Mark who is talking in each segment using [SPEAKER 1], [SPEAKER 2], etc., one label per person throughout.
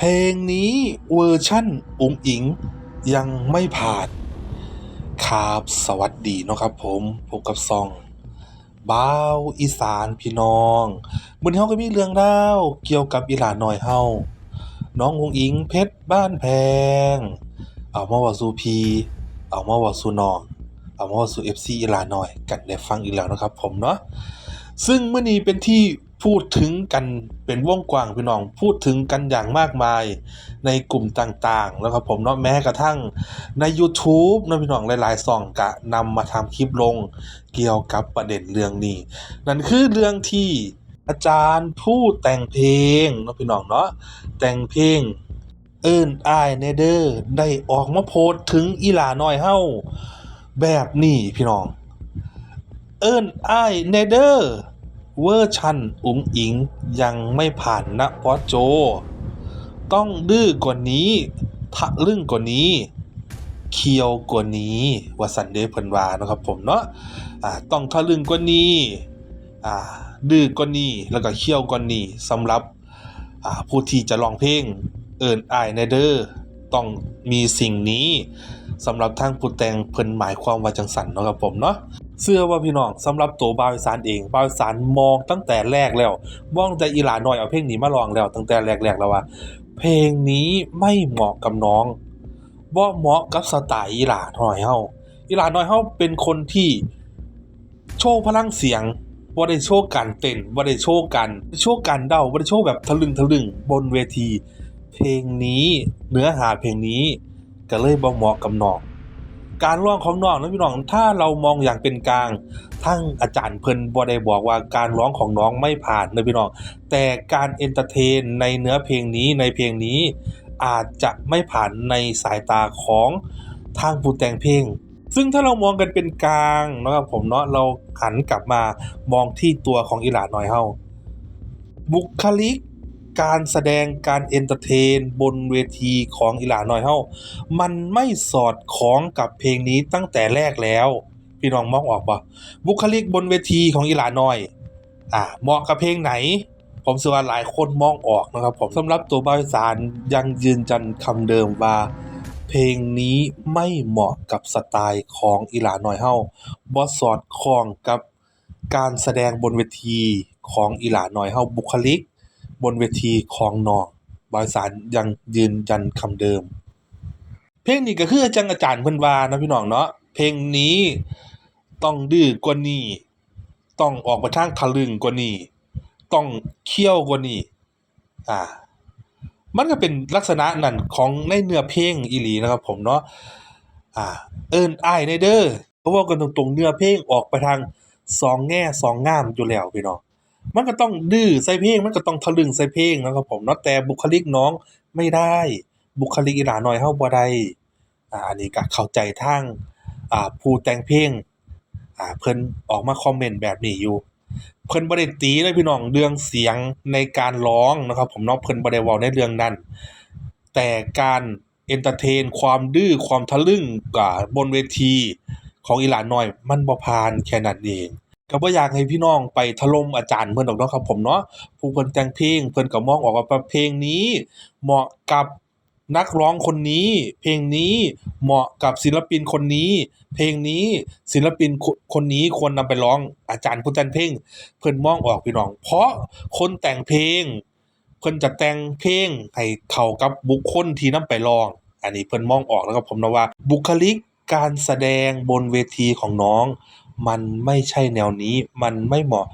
[SPEAKER 1] เพลงนี้เวอร์ชั่นอุ๋งอิงยังไม่ผ่านครับสวัสดีเนาะครับผมพบกับซองบ้าวอีสานพี่น้องมื้อนี้เฮาก็มีเรื่องราวเกี่ยวกับอีหลานน้อยเฮาน้องอุ๋งอิงเพชรบ้านแพง เอามาว้าสู่พี่เอามาว้าสู่น้องเอามาว้าสู่ FC อีหลานน้อยกันได้ฟังอีกแล้วนะครับผมเนาะซึ่งมื้อนี้เป็นที่ พูดถึงกันเป็นวงกว้างพี่น้อง พูดถึงกันอย่างมากมายในกลุ่มต่างๆ แล้วครับผมเนาะแม้กระทั่งใน YouTube นะพี่น้องหลายๆช่องก็นำมาทำคลิปลงเกี่ยวกับประเด็นเรื่องนี้ นั่นคือเรื่องที่อาจารย์ผู้แต่งเพลงนะพี่น้องเนาะแต่งเพลงเอิ้นอายแน่เด้อได้ออกมาโพสถึงอีหลาน้อยเฮาแบบนี้พี่น้อง เอิ้นอายแน่เด้อ เวอร์ชันอุ๋งอิงยังไม่ผ่านนะพอโจ ต้องดื้อกว่านี้ทะลึ่งกว่านี้ เคียวกว่านี้ว่าสันเดย์เพิ่นวานะครับผมเนาะต้องทะลึ่งกว่านี้ดื้อกว่านี้แล้วก็เคี่ยวกว่านี้สำหรับผู้ที่จะร้องเพลงเอิ้นอายแน่เด้อต้องมีสิ่งนี้ สำหรับทางผู้แต่งเพิ่นหมายความว่าจังสันเนาะครับผมเนาะเชื่อว่าพี่น้องสำหรับตัวบาวอีสานเองบาวอีสานมองตั้งแต่แรกแล้วมองแต่อีหลาน้อยเอาเพลงนี้มาลองแล้วตั้งแต่แรกๆแล้วว่า เพลงนี้ไม่เหมาะกับน้องบ่เหมาะกับสไตล์อีหลาน้อยเฮาอีหลาน้อยเฮาเป็นคนที่โชว์พลังเสียงบ่ได้โชว์การเต้นบ่ได้โชว์การโชว์การเดาบ่ได้โชว์แบบทะลึงทะลึงบนเวที เพลงนี้เนื้อหาเพลงนี้ ก็เลยบ่เหมาะกับน้อง การร้องของน้องนะพี่น้องถ้าเรามองอย่างเป็นกลาง ทั้งอาจารย์เพิ่นบ่ได้บอกว่าการร้องของน้องไม่ผ่านนะพี่น้อง แต่การเอนเตอร์เทนในเนื้อเพลงนี้ในเพลงนี้อาจจะไม่ผ่านในสายตาของทางผู้แต่งเพลง ซึ่งถ้าเรามองกันเป็นกลางนะครับผมเนาะเราหันกลับมามองที่ตัวของอีหลาน้อยเฮาบุคลิก การแสดงการเอนเตอร์เทน บนเวทีของอีหลาน้อยเฮามันไม่สอดคล้องกับเพลงนี้ตั้งแต่แรกแล้ว พี่น้องมองออกปะบุคลิกบนเวทีของอีหลาน้อยอ่าเหมาะกับเพลงไหน ผมเชื่อว่าหลายคนมองออกนะครับผมสำหรับตัวบาวอีสานยังยืนยันคำเดิมว่าเพลงนี้ไม่เหมาะกับสไตล์ของอีหลาน้อยเฮาบ่สอดคล้องกับการแสดงบนเวทีของอีหลาน้อยเฮาบุคลิก บนเวทีของนองบอีสานยังยืนยันคำเดิม เพลงนี้ก็คือจังอาจารย์เพิ่นว่านะพี่น้องเนาะเพลงนี้ต้องดื้อกว่านี้ต้องออกไปทางทะลึ่งกว่านี้ต้องเคี่ยวกว่านี้อ่า มันก็เป็นลักษณะนั้นของในเนื้อเพลงอีหลีนะครับ ผมเนาะอ่า เอิ้นอ้ายในเด้อเพราะว่ากันตรงๆเนื้อเพลงออกไปทางสองแง่สองงามอยู่แล้วพี่น้อง มันก็ต้องดื้อใส่เพลง มันก็ต้องทะลึ่งใส่เพลงนะครับผมเนาะแต่บุคลิกน้องไม่ได้ บุคลิกอีหลาน้อยเฮาบ่ได้อ่าอันนี้ก็เข้าใจทางอ่าผู้แต่งเพลงอ่าเพิ่นออกมาคอมเมนต์แบบนี้อยู่ เพิ่นบ่ได้ตีเลยพี่น้องเรื่องเสียงในการร้องนะครับผมเนาะเพิ่นบ่ได้เว้าในเรื่องนั้น แต่การเอนเตอร์เทนความดื้อความทะลึ่งอ่าบนเวทีของอีหลานน้อย มันบ่ผ่านแค่นั้นเอง ก็บ่อยากให้พี่น้องไปถล่มอาจารย์เพิ่นดอกเนาะครับผมเนาะผู้เพิ่นแต่งเพลงเพิ่นก็มองออกว่าเพลงนี้ เหมาะกับนักร้องคนนี้ เพลงนี้เหมาะกับศิลปินคนนี้ เพลงนี้ศิลปินคนนี้ควรนำไปร้องอาจารย์ผู้แต่งเพลงเพิ่นมองออกพี่น้อง เพราะคนแต่งเพลง เพิ่นจะแต่งเพลงให้เข้ากับบุคคลที่นำไปร้อง อันนี้เพิ่นมองออกแล้วครับผมนะว่า บุคลิกการแสดงบนเวทีของน้อง มันไม่ใช่แนวนี้ มันไม่เหมาะ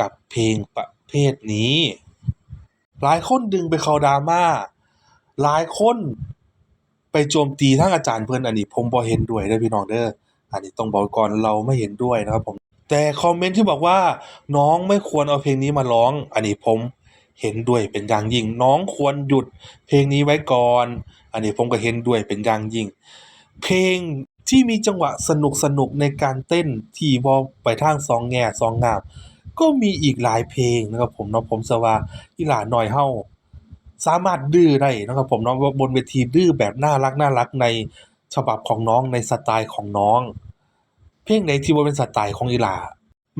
[SPEAKER 1] กับเพลงประเภทนี้ หลายคนดึงไปเขาดราม่า หลายคนไปโจมตีทางอาจารย์เพิ่อนอันนี้ผมบ่เห็นด้วยเด้พี่น้องเด้อ อันนี้ต้องบอกก่อนเราไม่เห็นด้วยนะครับผม แต่คอมเมนต์ที่บอกว่าน้องไม่ควรเอาเพลงนี้มาร้อง อันนี้ผมเห็นด้วยเป็นอย่างยิ่ง น้องควรหยุดเพลงนี้ไว้ก่อน อันนี้ผมก็เห็นด้วยเป็นอย่างยิ่ง เพลง ที่มีจังหวะสนุกๆในการเต้นที่บ่ไปทางสองแง่สองงาม ก็มีอีกหลายเพลงนะครับผมเนาะผมสว่าอีหลาน้อยเฮาสามารถดื้อได้นะครับผมเนาะว่าบนเวทีดื้อแบบน่ารักๆในฉบับของน้องในสไตล์ของน้อง เพลงไหนที่บ่เป็นสไตล์ของอีหลา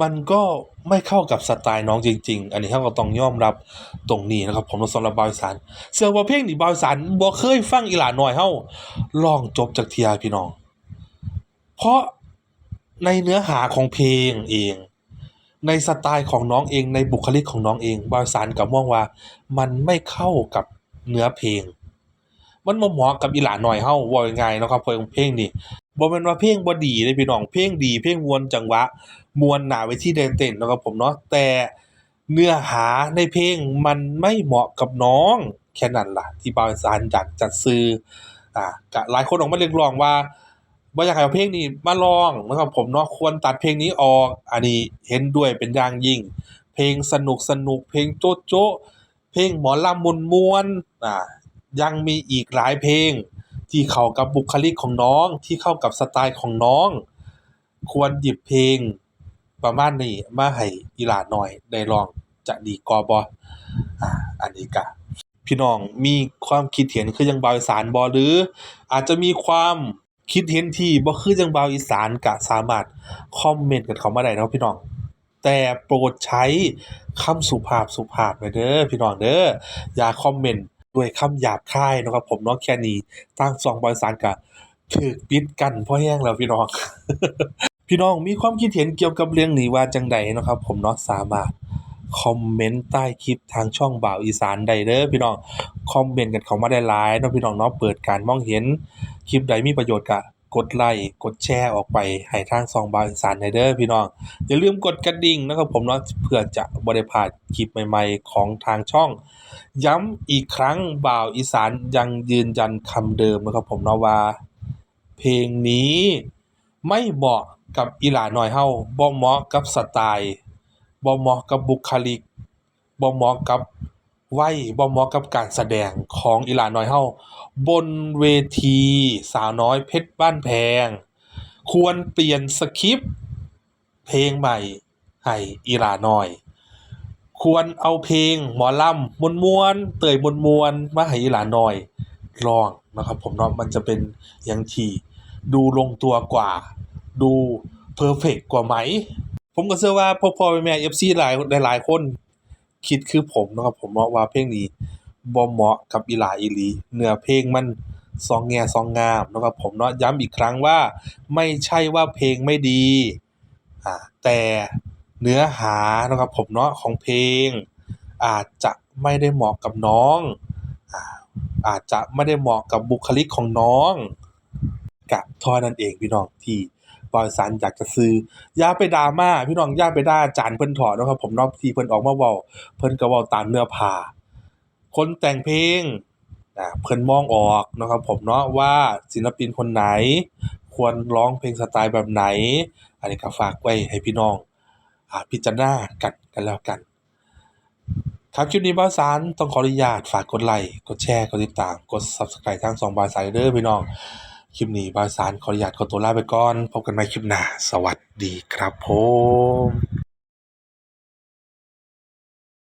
[SPEAKER 1] มันก็ไม่เข้ากับสไตล์น้องจริง ๆ อันนี้เราก็ต้องยอมรับตรงนี้นะครับ ผมสำหรับบาวอีสานเชื่อว่าเพลงนี้บาวอีสานบ่เคยฟังอีหลาน้อยเฮาร้องจบจากเทียพี่น้อง เพราะในเนื้อหาของเพลงเอง ในสไตล์ของน้องเองในบุคลิกของน้องเองบาวอีสานก็มองว่า มันไม่เข้ากับเนื้อเพลง มันบ่เหมาะกับอีหลาน้อยเฮาเว้าง่ายๆเนะครับเพลงเพลงนี้บ่แม่นว่าเพลงบ่ดีเด้พี่น้องเพลงดีเพลงมวนจังหวะมวนหนาเวทีได้เต้นนะครับผมเนาะแต่เนื้อหาในเพลงมันไม่เหมาะกับน้องแค่นั้นล่ะ ที่บาวอีสานอยากจะสื่ออ่าก็หลายคนออกมาเรียกร้องว่า บ่อยากให้เอาเพลงนี้มาร้องนะครับผมเนาะควรตัดเพลงนี้ออก อันนี้เห็นด้วยเป็นอย่างยิ่ง เพลงสนุกๆเพลงโจ๊ะๆเพลงหมอลำม่วนอ่ายังมีอีกหลายเพลง ที่เข้ากับบุคลิกของน้องที่เข้ากับสไตล์ของน้อง ควรหยิบเพลงประมาณนี้มาให้อีหลาน้อยได้ร้องจะดีกว่าบอ่าอันนี้ก็พี่น้องมีความคิดเห็นคือจังบาวสานบ่หรือ อาจจะมีความ คิดเห็นที่บ่คือจังบาวอีสานก็สามารถคอมเมนต์กันเข้ามาได้เนาะพี่น้อง แต่โปรดใช้คำสุภาพสุภาพหน่อยเด้อพี่น้องเด้ออย่าคอมเมนต์ด้วยคำหยาบคายนะครับผมเนาะแค่นี้ทางช่องบาวอีสานก็ถูกปิดกั้นพอแรงแล้วพี่น้อง พี่น้องมีความคิดเห็นเกี่ยวกับเรื่องนี้ว่าจังใดนะครับผมเนาะสามารถ คอมเมนต์ใต้คลิปทางช่องบ่าวอีสานได้เด้อพี่น้องคอมเมนต์กันเข้ามาได้หลายเนาะพี่น้องเนาะเปิดการมองเห็นคลิปใดมีประโยชน์ก็กดไลค์กดแชร์ออกไปให้ทางช่องบ่าวอีสานได้เด้อพี่น้อง อย่าลืมกดกระดิ่งนะครับผมเนาะเพื่อจะบ่ได้พลาดคลิปใหม่ๆของทางช่อง ย้ำอีกครั้งบ่าวอีสานยังยืนยันคำเดิมนะครับผมเนาะว่า เพลงนี้ไม่เหมาะกับอีหลาหน้อยเฮาบ่เหมาะกับสไตล์ บ่เหมาะกับบุคลิก บ่เหมาะกับวัย บ่เหมาะกับการแสดงของอีหลาน้อยเฮาบนเวทีสาวน้อยเพชรบ้านแพง ควรเปลี่ยนสคริปต์เพลงใหม่ให้อีหลาน้อย ควรเอาเพลงหมอลำม่วนๆเตยม่วนๆมาให้อีหลาน้อยร้องนะครับผมเนาะมันจะเป็นอย่างที่ดูลงตัวกว่า ดูเพอร์เฟกต์กว่าไหม ผมก็เชื่อว่าพ่อพ่อแม่แม่ FC หลายหลายคน คิดคือผมนะครับผมเนาะว่าเพลงนี้บ่เหมาะกับอีหลาอีหลี เนื้อเพลงมันสองแง่สองงามนะครับผมเนาะย้ำอีกครั้งว่า ไม่ใช่ว่าเพลงไม่ดีอ่าแต่เนื้อหานะครับผมเนาะของเพลง อาจจะไม่ได้เหมาะกับน้องอ่าอาจจะไม่ได้เหมาะกับบุคลิกของน้องกะเท่านั้นเองพี่น้องที่ บอยสันอยากจะซื้อย่าไปดราม่าพี่น้องย่าไปด่าจารย์เพิ่นถาะเนะครับผมเนาะที่เพิ่นออกมาเว้าเพิ่นก็เว้าตามเนื้อผ้าคนแต่งเพลงอ่าเพิ่นมองออกนะครับผมเนาะว่าศิลปินคนไหน ควรร้องเพลงสไตล์แบบไหน อันนี้ก็ฝากไว้ให้พี่น้องอพิจารณากันกันแล้วกัน ครับคลิปนี้บ้าสารต้องขออนุญาตฝากกดไลค์กดแชร์ กดติดตาม กด Subscribe ทางสองบาวสารเด้อพี่น้อง คลิปนี้บาวสารขออนุญาตขอตัวลาไปก่อน พบกันใหม่คลิปหน้า สวัสดีครับผม